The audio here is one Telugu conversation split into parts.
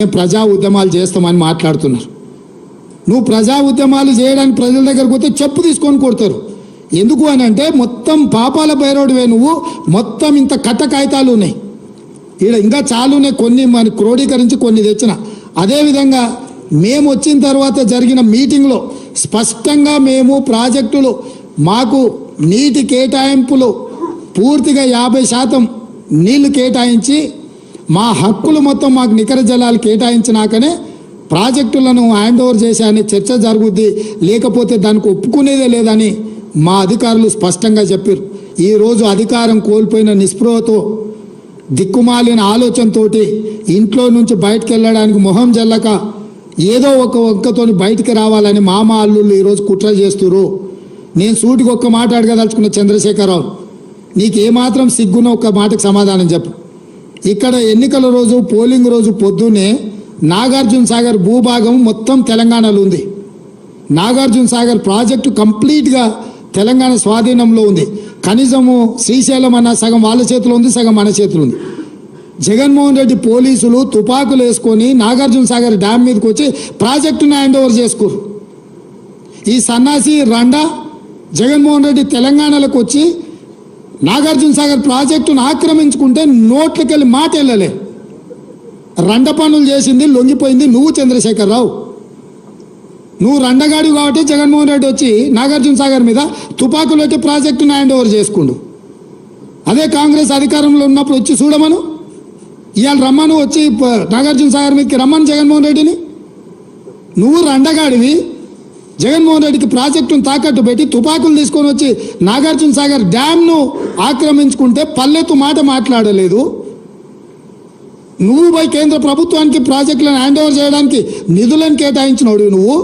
మేము ప్రజా ఉద్యమాలు చేస్తామని మాట్లాడుతున్నారు. నువ్వు ప్రజా ఉద్యమాలు చేయడానికి ప్రజల దగ్గరకు పోతే చెప్పు తీసుకొని కొడతారు. ఎందుకు అని అంటే మొత్తం పాపాల బైరోడువే నువ్వు మొత్తం ఇంత కట్ట కాగితాలు ఉన్నాయి. ఈడ ఇంకా చాలు ఉన్నాయి కొన్ని మన క్రోడీకరించి కొన్ని తెచ్చిన. అదేవిధంగా మేము వచ్చిన తర్వాత జరిగిన మీటింగ్లో స్పష్టంగా మేము ప్రాజెక్టులు మాకు నీటి కేటాయింపులు పూర్తిగా యాభై శాతం నీళ్ళు కేటాయించి మా హక్కులు మొత్తం మాకు నికర జలాలు కేటాయించినాకనే ప్రాజెక్టులను హ్యాండ్ ఓవర్ చేశాయని చర్చ జరుగుద్ది. లేకపోతే దానికి ఒప్పుకునేదే లేదని మా అధికారులు స్పష్టంగా చెప్పారు ఈరోజు అధికారం కోల్పోయిన నిస్పృహతో దిక్కుమాలిన ఆలోచనతోటి ఇంట్లో నుంచి బయటకు వెళ్ళడానికి మొహం జల్లక ఏదో ఒక ఒక్కతోని బయటికి రావాలని మామ అల్లుళ్ళు ఈరోజు కుట్ర చేస్తురు నేను సూటికి ఒక్క మాట అడగదలుచుకున్న చంద్రశేఖరరావు నీకు ఏమాత్రం సిగ్గున ఒక్క మాటకు సమాధానం చెప్పు. ఇక్కడ ఎన్నికల రోజు పోలింగ్ రోజు పొద్దున్నే నాగార్జున సాగర్ భూభాగం మొత్తం తెలంగాణలో ఉంది. నాగార్జున సాగర్ ప్రాజెక్టు కంప్లీట్గా తెలంగాణ స్వాధీనంలో ఉంది. కనీసము శ్రీశైలం అన్న సగం వాళ్ళ చేతిలో ఉంది సగం మన చేతిలో ఉంది. జగన్మోహన్ రెడ్డి పోలీసులు తుపాకులు వేసుకొని నాగార్జున సాగర్ డ్యామ్ మీదకి వచ్చి ప్రాజెక్టును హ్యాండ్ ఓవర్ చేసుకోరు. ఈ సన్నాసి రండా జగన్మోహన్ రెడ్డి తెలంగాణలోకి వచ్చి నాగార్జున సాగర్ ప్రాజెక్టును ఆక్రమించుకుంటే నోట్లకెళ్ళి మాట వెళ్ళలే రండ పనులు చేసింది లొంగిపోయింది నువ్వు చంద్రశేఖరరావు. నువ్వు రండగాడి కాబట్టి జగన్మోహన్ రెడ్డి వచ్చి నాగార్జున సాగర్ మీద తుపాకులు పెట్టి ప్రాజెక్టును హ్యాండ్ ఓవర్ చేసుకుండు. అదే కాంగ్రెస్ అధికారంలో ఉన్నప్పుడు వచ్చి చూడమను. ఇవాళ రమ్మను వచ్చి నాగార్జున సాగర్ మీదకి రమ్మను జగన్మోహన్ రెడ్డిని. నువ్వు రండగాడివి జగన్మోహన్ రెడ్డికి ప్రాజెక్టును తాకట్టు పెట్టి తుపాకులు తీసుకొని వచ్చి నాగార్జున సాగర్ డ్యామ్ను ఆక్రమించుకుంటే పల్లెత్తు మాట మాట్లాడలేదు. నువ్వు పోయి కేంద్ర ప్రభుత్వానికి ప్రాజెక్టులను హ్యాండ్ ఓవర్ చేయడానికి నిధులను కేటాయించినోడు నువ్వు.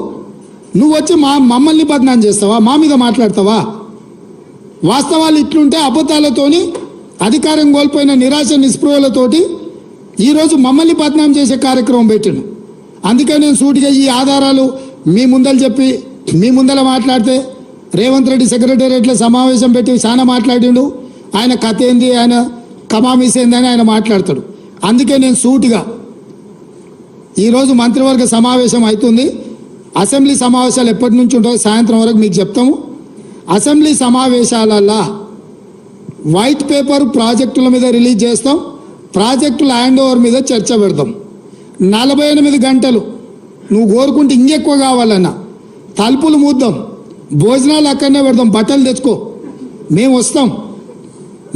నువ్వు వచ్చి మా మమ్మల్ని బదనాం చేస్తావా? మా మీద మాట్లాడతావా? వాస్తవాలు ఇట్లుంటే అబద్ధాలతోని అధికారం కోల్పోయిన నిరాశ నిస్పృహలతోటి ఈరోజు మమ్మల్ని బదనాం చేసే కార్యక్రమం పెట్టాను అందుకే నేను సూటిగా ఈ ఆధారాలు మీ ముందర చెప్పి మీ ముందర మాట్లాడితే రేవంత్ రెడ్డి సెక్రటేరియట్లో సమావేశం పెట్టి చాలా మాట్లాడిండు. ఆయన కథ ఏంది? ఆయన కమామీస్ ఏంది అని ఆయన మాట్లాడతాడు. అందుకే నేను సూటిగా ఈరోజు మంత్రివర్గ సమావేశం అవుతుంది. అసెంబ్లీ సమావేశాలు ఎప్పటి నుంచి ఉంటాయో సాయంత్రం వరకు మీకు చెప్తాము. అసెంబ్లీ సమావేశాలల్లా వైట్ పేపర్ ప్రాజెక్టుల మీద రిలీజ్ చేస్తాం. ప్రాజెక్టుల హ్యాండ్ ఓవర్ మీద చర్చ పెడతాం. నలభై ఎనిమిది గంటలు నువ్వు కోరుకుంటే ఇంకెక్కువ కావాలన్నా. తలుపులు మూద్దాం. భోజనాలు అక్కడనే పెడదాం. బట్టలు తెచ్చుకో. మేము వస్తాం.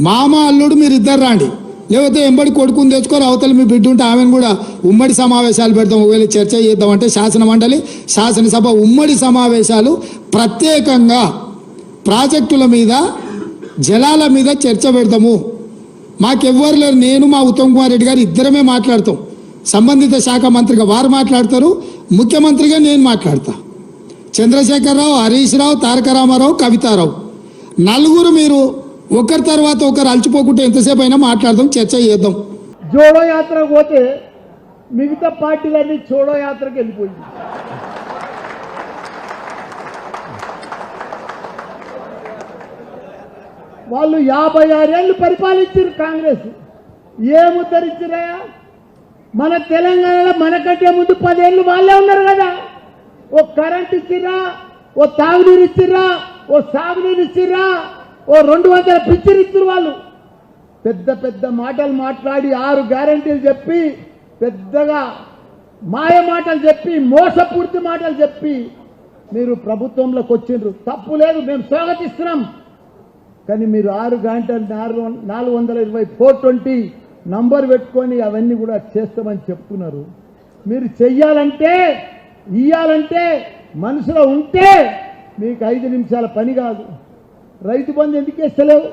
మామ అల్లుడు మీరు ఇద్దరు రాండి. లేకపోతే ఎంబడి కొడుకుని తెచ్చుకోరు అవతల మీ బిడ్డ ఉంటే ఆమెను కూడా ఉమ్మడి సమావేశాలు పెడతాం ఒకవేళ చర్చ చేద్దామంటే శాసన మండలి శాసనసభ ఉమ్మడి సమావేశాలు ప్రత్యేకంగా ప్రాజెక్టుల మీద జలాల మీద చర్చ పెడతాము మాకెవ్వరు లేరు. నేను మా ఉత్తమ్ కుమార్ రెడ్డి గారు ఇద్దరమే మాట్లాడతాం. సంబంధిత శాఖ మంత్రిగా వారు మాట్లాడతారు ముఖ్యమంత్రిగా నేను మాట్లాడతా. చంద్రశేఖరరావు హరీష్ రావు తారక రామారావు కవితారావు. నలుగురు మీరు ఒకరి తర్వాత ఒకరు అలచిపోకుంటే ఎంతసేపు అయినా మాట్లాడదాం చర్చ చేద్దాం. జోడో యాత్ర పోతే మిగతా పార్టీలన్నీ చోడో యాత్రకి వెళ్ళిపోయింది. వాళ్ళు యాభై ఆరేళ్ళు పరిపాలించారు కాంగ్రెస్. ఏం మన తెలంగాణలో మనకంటే ముందు పదేళ్ళు వాళ్ళే ఉన్నారు కదా. ఓ కరెంట్ ఇచ్చిర్రా ఓ తాగునీరు ఇచ్చిర్రా ఓ సాగునీరు ఇచ్చిర్రా ఓ రెండు వందల పిచ్చిరు ఇచ్చిరు వాళ్ళు. పెద్ద పెద్ద మాటలు మాట్లాడి ఆరు గ్యారంటీలు చెప్పి పెద్దగా మాయ మాటలు చెప్పి మోసపూర్తి మాటలు చెప్పి మీరు ప్రభుత్వంలోకి వచ్చిండ్రు. తప్పు లేదు మేము స్వాగతిస్తున్నాం. కానీ మీరు ఆరు గంటలు నాలుగు నాలుగు వందల ఇరవై ఫోర్ ట్వంటీ నంబర్ పెట్టుకొని అవన్నీ కూడా చేస్తామని చెప్తున్నారు. మీరు చెయ్యాలంటే ఇయ్యాలంటే మనసులో ఉంటే మీకు ఐదు నిమిషాల పని కాదు. రైతు బంధు ఎందుకు ఇస్తలేవు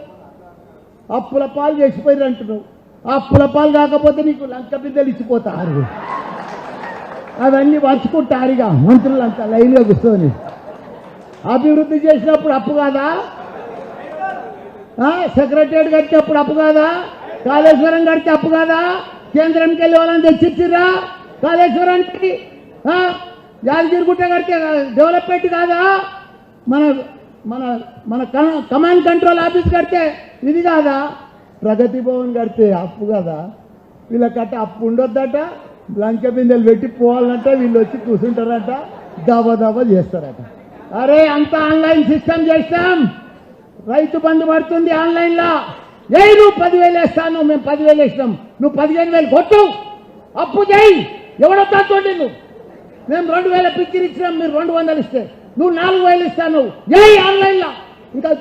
అప్పుల పాలు చేసిపోయారు అంటున్నావు. ఆ అప్పుల పాలు కాకపోతే నీకు లంక బిడ్డలు ఇచ్చిపోతారు. అవన్నీ పర్చుకుంటా అడిగా మంత్రులు అంతా లైన్లో కూర్చొని. అభివృద్ధి చేసినప్పుడు అప్పు కాదా? సెక్రటరీ కట్టినప్పుడు అప్పు కాదా? కాళేశ్వరం కడితే అప్పు కాదా? కేంద్రంకి వెళ్ళి వాళ్ళని తెచ్చిచ్చిర్రా? కాళేశ్వరానికి యాదగిరిగుట్ట కడితే డెవలప్మెంట్ కాదా? మన మన మన కమాండ్ కంట్రోల్ ఆఫీస్ కడితే ఇది కాదా? ప్రగతి భవన్ కడితే అప్పు కదా? వీళ్ళకట్ట అప్పు ఉండొద్దట. లంక బిందెలు పెట్టి పోవాలంటే. వీళ్ళు వచ్చి కూర్చుంటారట దబా దబా చేస్తారట. అరే అంత ఆన్లైన్ సిస్టమ్ చేస్తాం. రైతు బంధు పడుతుంది ఆన్లైన్లో ఏ నువ్వు పదివేలు వేస్తాను మేము పదివేలు వేసినాం. నువ్వు పదిహేను వేలు కొట్టు. అప్పు చేయి. ఎవడొద్దా చూడండి నువ్వు మేము రెండు వేల పిక్చర్ ఇచ్చినాం మీరు రెండు వందలు ఇస్తే. నువ్వు నాలుగు వేలు ఇస్తాను. ఏ ఆన్లైన్లో. ఇంకా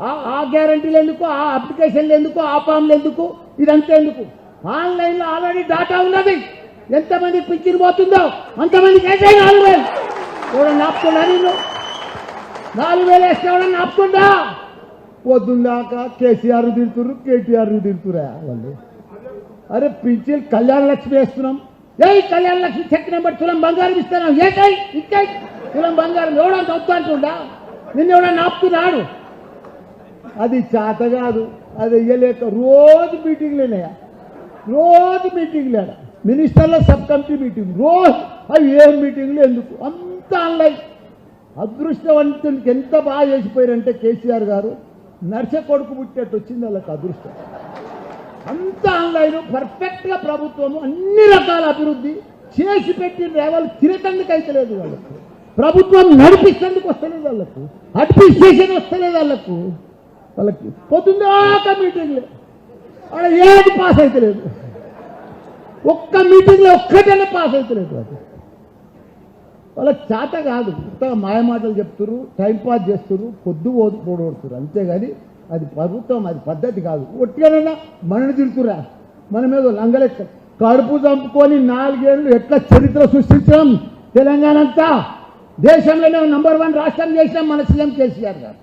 ఆ- గ్యారంటీలు ఎందుకు? ఆ అప్లికేషన్లు ఎందుకు? ఆ ఫామ్లు ఎందుకు? ఇదంతా ఎందుకు? ఆన్లైన్లో ఆల్రెడీ డాటా ఉన్నది. ఎంతమంది పిక్చర్ పోతుందో అంతమందికి అయితే నాలుగు వేలు. ఎవడన్నా ఆపుతున్నా నేను నాలుగు వేలు వేస్తే ఎవడన్నా ఆపుతుందా పొద్దున్నాక కేసీఆర్ తిడుతుర్రు కేటీఆర్ తిడుతురా వాళ్ళు. అరే పింఛన్ కళ్యాణ లక్ష్మి వేస్తున్నాం. ఏ కళ్యాణ లక్ష్మి చెక్ నెంబర్ తులం బంగారం ఇస్తున్నాం. ఏకై కై ఇక్కై తులం బంగారం ఎవడో చదువుతా అంటుండా? నిన్న ఎవడన్నా ఆపుతున్నాడు? అది చేత కాదు. అది వెయ్యలేక రోజు మీటింగ్లేనయా రోజు మీటింగ్లే మినిస్టర్ల సబ్ కమిటీ మీటింగ్. రోజు. అవి ఏం మీటింగ్లు ఎందుకు? అంత ఆన్లైన్ అదృష్టవంతునికి ఎంత బాగా చేసిపోయారంటే కేసీఆర్ గారు. నర్స కొడుకు పుట్టేట్టు వచ్చింది వాళ్ళకి అదృష్టం. అంత ఆన్లైన్ పర్ఫెక్ట్గా ప్రభుత్వము అన్ని రకాల అభివృద్ధి చేసి పెట్టిన రేవాళ్ళు తిరగందుకు అయితే లేదు వాళ్ళకు. ప్రభుత్వం నడిపిస్తేందుకు వస్తలేదు వాళ్ళకు. అడ్మినిస్ట్రేషన్ వస్తలేదు వాళ్ళకు. వాళ్ళకి పొద్దున్నాక మీటింగ్లు వాళ్ళ ఏది పాస్ అయితే లేదు. ఒక్క మీటింగ్లో ఒక్కటైనా పాస్ అయితే లేదు అది వాళ్ళ చేత కాదు. కొత్తగా మాయమాటలు చెప్తున్నారు టైం పాస్ చేస్తున్నారు పొద్దు ఓదు అంతేగాని అది ప్రభుత్వం అది పద్ధతి కాదు. ఒట్టిగానైనా మనని తిడుతురా మన మీద లంగలెక్క. కడుపు చంపుకొని నాలుగేళ్ళు ఎట్లా చరిత్ర సృష్టించాం తెలంగాణ అంతా దేశంలోనే నంబర్ వన్ రాష్ట్రం చేసినాం మన సీఎం కేసీఆర్ గారు.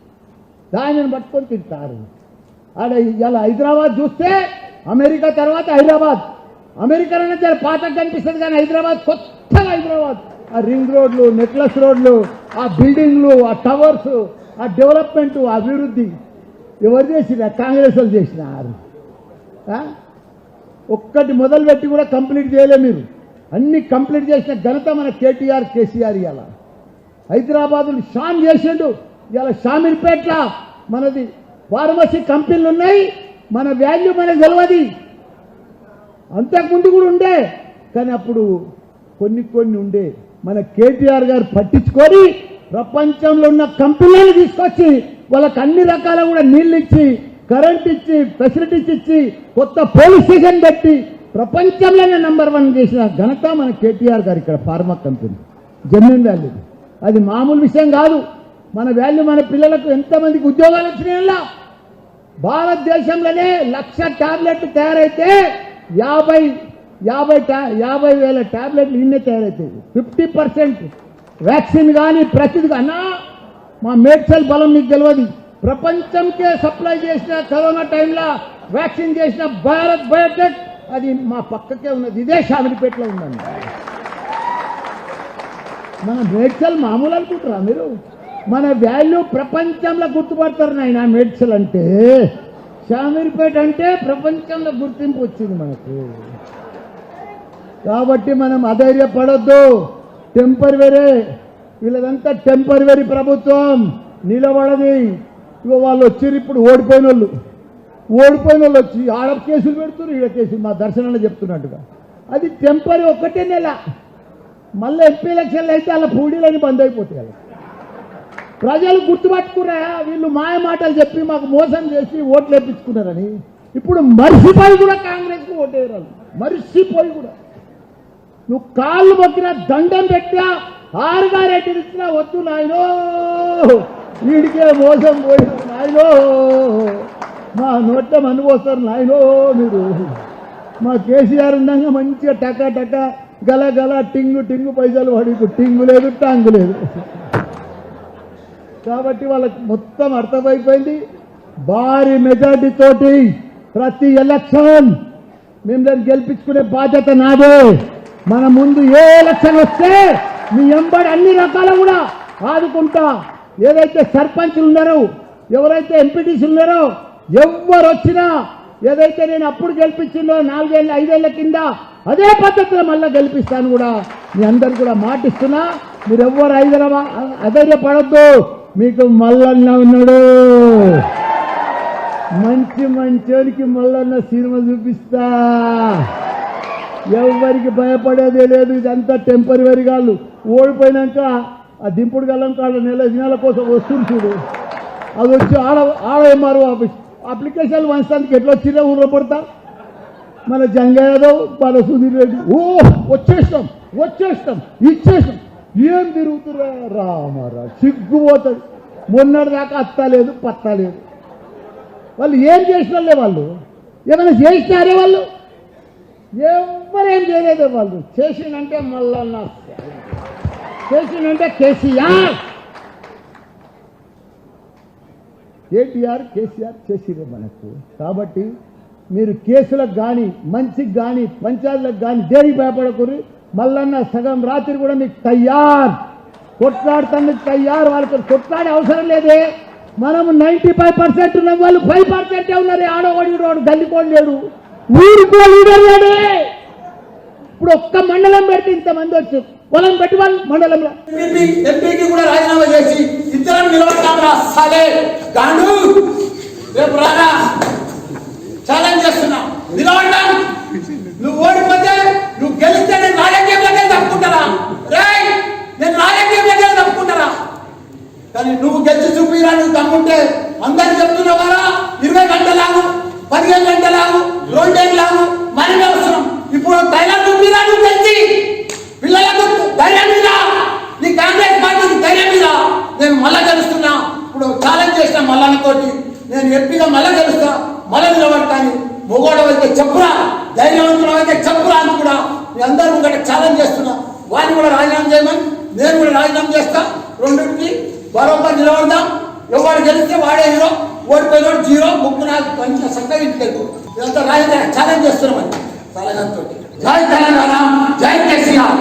దానిని పట్టుకొని తింటారు ఆడ ఇలా హైదరాబాద్ చూస్తే అమెరికా తర్వాత హైదరాబాద్. అమెరికాలోనే పాత కనిపిస్తుంది కానీ హైదరాబాద్ కొత్తగా హైదరాబాద్. ఆ రింగ్ రోడ్లు నెక్లెస్ రోడ్లు ఆ బిల్డింగ్లు ఆ టవర్స్ ఆ డెవలప్మెంట్ అభివృద్ధి ఎవరు చేసిన కాంగ్రెస్ వాళ్ళు చేసినారు ఒక్కటి మొదలుపెట్టి కూడా కంప్లీట్ చేయలే మీరు. అన్ని కంప్లీట్ చేసిన ఘనత మన కేటీఆర్ కేసీఆర్ ఇలా హైదరాబాద్ను షాన్ చేసిండు. ఇలా షామీర్పేట్ల మనది ఫార్మసీ కంపెనీలు ఉన్నాయి మన వాల్యూ మనకు తెలియదు అంతకుముందు కూడా ఉండే కానీ అప్పుడు కొన్ని కొన్ని ఉండే. మన కేటీఆర్ గారు పట్టించుకొని ప్రపంచంలో ఉన్న కంపెనీలను తీసుకొచ్చి వాళ్ళకి అన్ని రకాల కూడా నీళ్ళు ఇచ్చి కరెంట్ ఇచ్చి ఫెసిలిటీస్ ఇచ్చి కొత్త పోలీస్ స్టేషన్ పెట్టి ప్రపంచంలోనే నంబర్ వన్ చేసిన ఘనత మన కేటీఆర్ గారు ఇక్కడ ఫార్మా కంపెనీ. జన్యున్ వాల్యూ. అది మామూలు విషయం కాదు. మన వాల్యూ మన పిల్లలకు ఎంతమందికి ఉద్యోగాలు వచ్చినాయల్లా భారతదేశంలోనే లక్ష టాబ్లెట్లు తయారైతే యాభై యాభై టా యాభై వేల టాబ్లెట్లు ఇన్నే తయారవుతాయి ఫిఫ్టీ పర్సెంట్ వ్యాక్సిన్ కానీ ప్రతిది అన్నా మా మేడ్చల్ బలం మీకు తెలియదు ప్రపంచంకే సప్లై చేసిన కరోనా టైంలో వ్యాక్సిన్ చేసిన భారత్ బయోటెక్ అది మా పక్కకే ఉన్నది. ఇదే షామిలిపేటలో ఉందండి. మన మేడ్చల్ మామూలు అనుకుంటారా మీరు? మన వాల్యూ ప్రపంచంలో గుర్తుపడతారు నాయన మేడ్చల్ అంటే. షామీర్పేట అంటే ప్రపంచంలో గుర్తింపు వచ్చింది మనకు. కాబట్టి మనం అధైర్యపడద్దు. టెంపరవరీ వీళ్ళదంతా టెంపరవరీ ప్రభుత్వం. నిలబడది. ఇగో వాళ్ళు వచ్చారు ఇప్పుడు ఓడిపోయిన వాళ్ళు ఓడిపోయిన వాళ్ళు వచ్చి ఆడ కేసులు పెడుతున్నారు ఈడ కేసులు మా దర్శనంలో చెప్తున్నట్టుగా. అది టెంపరీ ఒక్కటే నెల. మళ్ళీ ఎంపీ ఎలక్షన్లు అయితే అలా పూడీలని బంద్ అయిపోతాయి అలా. ప్రజలు గుర్తుపట్టుకున్నా వీళ్ళు మాయ మాటలు చెప్పి మాకు మోసం చేసి ఓట్లు వేపించుకున్నారని. ఇప్పుడు మర్చిపోయి కూడా కాంగ్రెస్కి ఓటేయరాలు మర్చిపోయి కూడా. నువ్వు కాళ్ళు మొక్కిన దండం పెట్టినా ఆరుగా రెడ్డి ఇచ్చినా వద్దు నాయనో. వీడికే మోసం పోయిన నాయనో. మా నోట్ల మన్ను నాయనో మీరు. మా కేసీఆర్ ఉండగా మంచిగా టక టక గల గల టింగు టింగు పైసలు పడి ఇప్పుడు టింగు లేదు టాంగు లేదు. కాబట్టి వాళ్ళకి మొత్తం అర్థమైపోయింది. భారీ మెజార్టీ తోటి ప్రతి ఎలక్షన్ మిమ్మల్ని గెలిపించుకునే బాధ్యత నాదే. మన ముందు ఏ ఎలక్షన్ వస్తే మీ ఎంబడి అన్ని రకాల కూడా ఆదుకుంటా. ఏదైతే సర్పంచ్లు ఉన్నారో ఎవరైతే ఎంపీటీసీ ఉన్నారో ఎవరు వచ్చినా ఏదైతే నేను అప్పుడు గెలిపించిందో నాలుగేళ్ళ ఐదేళ్ళ కింద అదే పద్ధతిలో మళ్ళీ గెలిపిస్తాను కూడా మీ అందరు కూడా మాటిస్తున్నా. మీరు ఎవ్వరు హైదరాబాద్ అధైర్యపడద్దు. మీకు మల్లన్న ఉన్నాడు. మంచి మంచోనికి మల్లన్న సినిమా చూపిస్తా. ఎవరికి భయపడేదే లేదు. ఇదంతా టెంపరీ గాళ్ళు. ఓడిపోయినాక ఆ దింపుడు గల్లం కాడ నెల నెల కోసం వస్తుంది చూడు. అది వచ్చి ఆడ ఆడ ఎంఆర్ఓ ఆఫీస్. అప్లికేషన్లు వంచడానికి ఎట్లా వచ్చిందో ఊరపడతా పడతా? మన జంగయాదవ్ మన సుధీర్ రెడ్డి. ఓ వచ్చేస్తాం వచ్చేస్తాం ఇచ్చేస్తాం ఏం తిరుగుతురా రామారా సిగ్గుపోతుంది. మొన్నటి దాకా అత్తలేదు పత్తలేదు. వాళ్ళు ఏం చేసినాలే వాళ్ళు? ఏమైనా చేసినారే వాళ్ళు? ఎవరేం చేయలేదు వాళ్ళు. చేసిందంటే మల్లన్న చేసిందంటే కేసీఆర్. కేటీఆర్ కేసీఆర్ చేసిరే మనకు. కాబట్టి మీరు కేసులకు కానీ మంచికి కానీ పంచాయతీలకు కానీ దేనికి భయపడకూరు మల్లన్న సగం రాత్రి కూడా మీకు తయ్యార్ కొట్లాడుతానికి తయారు. వాళ్ళకి కొట్లాడే అవసరం లేదే. మనం నైంటీ ఫైవ్ పర్సెంట్ ఉన్న వాళ్ళు ఫైవ్ పర్సెంటే ఉన్నారు. ఆడవాడి రోడ్డు లేడు. ఊరికో లీడర్ లేడే ఇప్పుడు ఒక్క మండలం పెడితే ఇంతమంది వచ్చు పొలం పెట్టి వాళ్ళు మండలంలో. ఎంపీకి కూడా రాజీనామా చేసి ఇద్దరం నిలబడతాం రా సాలే గాండు రేపు రానా? ఛాలెంజ్ చేస్తున్నా. నిలబడ్డా? నువ్వు ఓడిపోతే నువ్వు గెలిస్తే నేను రాజకీయంలోనే తప్పుకుంటారా? రే నేను రాజకీయంలోనే తప్పుకుంటారా? కానీ నువ్వు గెలిచి చూపిరా నువ్వు తమ్ముంటే అందరు చెప్తున్నావు కదా ఇరవై గంటలాగు పదిహేను గంటలు రెండేళ్ళలాగు మరి అవసరం ఇప్పుడు ధైర్యం చూపిరా నువ్వు గెలిచి పిల్లలకు ధైర్యం మీద నీ కాంగ్రెస్ పార్టీకి ధైర్యం మీద నేను మళ్ళా గెలుస్తున్నా. ఇప్పుడు ఛాలెంజ్ చేసిన మల్లన్నతోటి నేను ఎంపీగా మళ్ళా గెలుస్తా? మళ్ళా నిలబడతాను. మొగోడం అయితే చెప్పురా. ధైర్యవంతుడు అయితే చెప్పురా అని కూడా మీ అందరూ ముంగట ఛాలెంజ్ చేస్తున్నా. వారిని కూడా రాజీనామా చేయమని నేను కూడా రాజీనామా చేస్తా. రెండింటికి బరోబర్ నిలబడదాం. ఎవరు గెలిస్తే వాడే హీరో ఓడిపోయినోడు జీరో ముగ్గురు నాకు మంచిగా చక్కగా ఇంటికి వెళ్ళిపో. ఇదంతా రాజధాని ఛాలెంజ్ చేస్తున్నామని తెలంగాణతో జై తెలంగాణ జై కేసీఆర్.